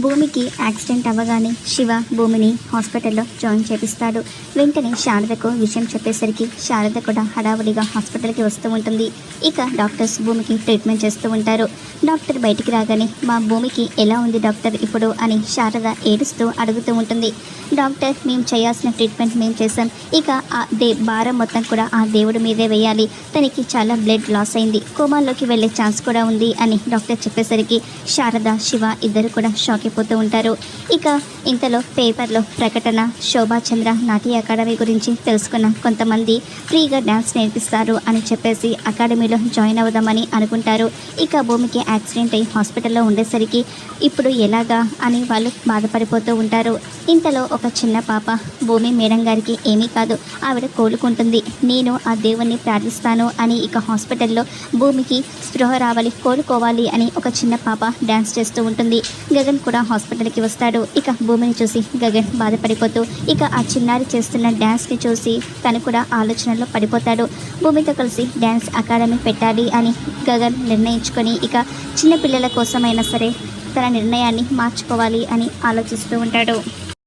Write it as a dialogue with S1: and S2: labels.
S1: భూమికి యాక్సిడెంట్ అవ్వగానే శివ భూమిని హాస్పిటల్లో జాయిన్ చేపిస్తాడు. వెంటనే శారదకు విషయం చెప్పేసరికి శారద కూడా హడావుడిగా హాస్పిటల్కి వస్తూ ఉంటుంది. ఇక డాక్టర్స్ భూమికి ట్రీట్మెంట్ చేస్తూ ఉంటారు. డాక్టర్ బయటికి రాగానే మా భూమికి ఎలా ఉంది డాక్టర్ ఇప్పుడు? అని శారద ఏడుస్తూ అడుగుతూ ఉంటుంది. డాక్టర్ మేము చేయాల్సిన ట్రీట్మెంట్ మేము చేసాం ఇక ఆ దే భారం మొత్తం కూడా ఆ దేవుడి మీదే వేయాలి. తనకి చాలా బ్లడ్ లాస్ అయింది. కోమాల్లోకి వెళ్ళే ఛాన్స్ కూడా ఉంది అని డాక్టర్ చెప్పేసరికి శారద శివ ఇద్దరు కూడా షాక్ అయిపోతూ ఉంటారు. ఇక ఇంతలో పేపర్లో ప్రకటన శోభాచంద్ర నాట్య అకాడమీ గురించి తెలుసుకున్న కొంతమంది ఫ్రీగా డ్యాన్స్ నేర్పిస్తారు అని చెప్పేసి అకాడమీలో జాయిన్ అవుదామని అనుకుంటారు. ఇక భూమికి యాక్సిడెంట్ అయ్యి హాస్పిటల్లో ఉండేసరికి ఇప్పుడు ఎలాగా అని వాళ్ళు బాధపడిపోతూ ఉంటారు. ఇంతలో ఒక చిన్న పాప భూమి మేడం గారికి ఏమీ కాదు ఆవిడ కోలుకుంటుంది. నేను ఆ దేవుణ్ణి ప్రార్థిస్తాను అని ఇక హాస్పిటల్లో భూమికి స్పృహ రావాలి కోలుకోవాలి అని ఒక చిన్న పాప డ్యాన్స్ చేస్తూ ఉంటుంది. గగన్ కూడా హాస్పిటల్కి వస్తాడు. ఇక భూమిని చూసి గగన్ బాధపడిపోతూ ఇక ఆ చిన్నారి చేస్తున్న డ్యాన్స్ని చూసి తను కూడా ఆలోచనలో పడిపోతాడు. భూమితో కలిసి డ్యాన్స్ అకాడమీ పెట్టాలి అని గగన్ నిర్ణయించుకొని ఇక చిన్నపిల్లల కోసమైనా సరే తన నిర్ణయాన్ని మార్చుకోవాలి అని ఆలోచిస్తూ ఉంటాడు.